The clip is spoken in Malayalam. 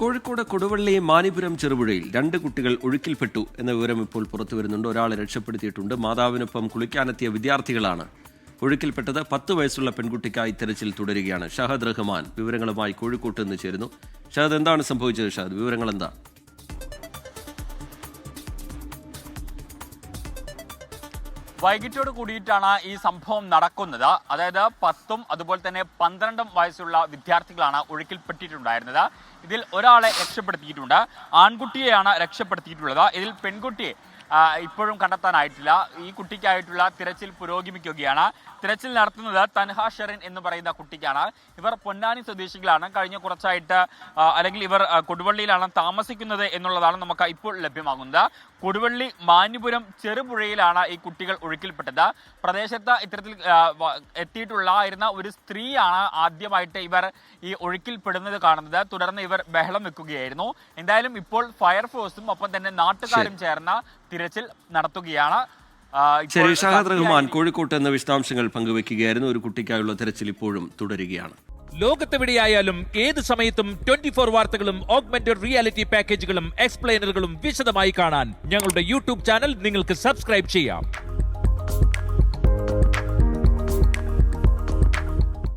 കോഴിക്കോട് കൊടുവള്ളി മാനിപുരം ചെറുപുഴയിൽ രണ്ട് കുട്ടികൾ ഒഴുക്കിൽപ്പെട്ടു എന്ന വിവരം ഇപ്പോൾ പുറത്തു വരുന്നുണ്ട്. ഒരാളെ രക്ഷപ്പെടുത്തിയിട്ടുണ്ട്. മാതാവിനൊപ്പം കുളിക്കാനെത്തിയ വിദ്യാർത്ഥികളാണ് ഒഴുക്കിൽപ്പെട്ടത്. പത്ത് വയസ്സുള്ള പെൺകുട്ടിക്കായി തെരച്ചിൽ തുടരുകയാണ്. ഷഹദ് റഹ്മാൻ വിവരങ്ങളുമായി കോഴിക്കോട്ട് നിന്ന് ചേരുന്നു. ഷഹദ് എന്താണ് സംഭവിച്ചത് ഷഹദ്? വിവരങ്ങൾ എന്താ വൈകിട്ടോട് കൂടിയിട്ടാണ് ഈ സംഭവം നടക്കുന്നത്. അതായത് പത്തും അതുപോലെ തന്നെ പന്ത്രണ്ടും വയസ്സുള്ള വിദ്യാർത്ഥികളാണ് ഒഴുക്കിൽപ്പെട്ടിട്ടുണ്ടായിരുന്നത്. ഇതിൽ ഒരാളെ രക്ഷപ്പെടുത്തിയിട്ടുണ്ട്. ആൺകുട്ടിയെയാണ് രക്ഷപ്പെടുത്തിയിട്ടുള്ളത്. ഇതിൽ പെൺകുട്ടിയെ ഇപ്പോഴും കണ്ടെത്താനായിട്ടില്ല. ഈ കുട്ടിക്കായിട്ടുള്ള തിരച്ചിൽ പുരോഗമിക്കുകയാണ്. തിരച്ചിൽ നടത്തുന്നത് തൻഹ ഷെറിൻ എന്ന് പറയുന്ന കുട്ടിക്കാണ്. ഇവർ പൊന്നാനി സ്വദേശികളാണ്. കഴിഞ്ഞ കുറച്ചായിട്ട് അല്ലെങ്കിൽ ഇവർ കൊടുവള്ളിയിലാണ് താമസിക്കുന്നത് എന്നുള്ളതാണ് നമുക്ക് ഇപ്പോൾ ലഭ്യമാകുന്നത്. കൊടുവള്ളി മാന്യപുരം ചെറുപുഴയിലാണ് ഈ കുട്ടികൾ ഒഴുക്കിൽപ്പെട്ടത്. പ്രദേശത്ത് ഇത്തരത്തിൽ എത്തിയിട്ടുള്ളായിരുന്ന ഒരു സ്ത്രീയാണ് ആദ്യമായിട്ട് ഇവർ ഈ ഒഴുക്കിൽപ്പെടുന്നത് കാണുന്നത്. തുടർന്ന് ഇവർ ബഹളം വെക്കുകയായിരുന്നു. എന്തായാലും ഇപ്പോൾ ഫയർഫോഴ്സും ഒപ്പം തന്നെ നാട്ടുകാരും ചേർന്ന തിരച്ചിൽ നടത്തുകയാണ്. ആ, ശരി ഷഹദ് റഹ്മാൻ കോഴിക്കോട്ട് എന്ന വിശദാംശങ്ങൾ പങ്കുവെക്കുകയായിരുന്നു. ഒരു കുട്ടിക്കായുള്ള തിരച്ചിൽ ഇപ്പോഴും തുടരുകയാണ്. ലോകത്തെവിടെയായാലും ഏത് സമയത്തും ട്വന്റി ഫോർ വാർത്തകളും ഓഗ്മെന്റഡ് റിയാലിറ്റി പാക്കേജുകളും എക്സ്പ്ലെയിനറുകളും വിശദമായി കാണാൻ ഞങ്ങളുടെ യൂട്യൂബ് ചാനൽ നിങ്ങൾക്ക് സബ്സ്ക്രൈബ് ചെയ്യാം.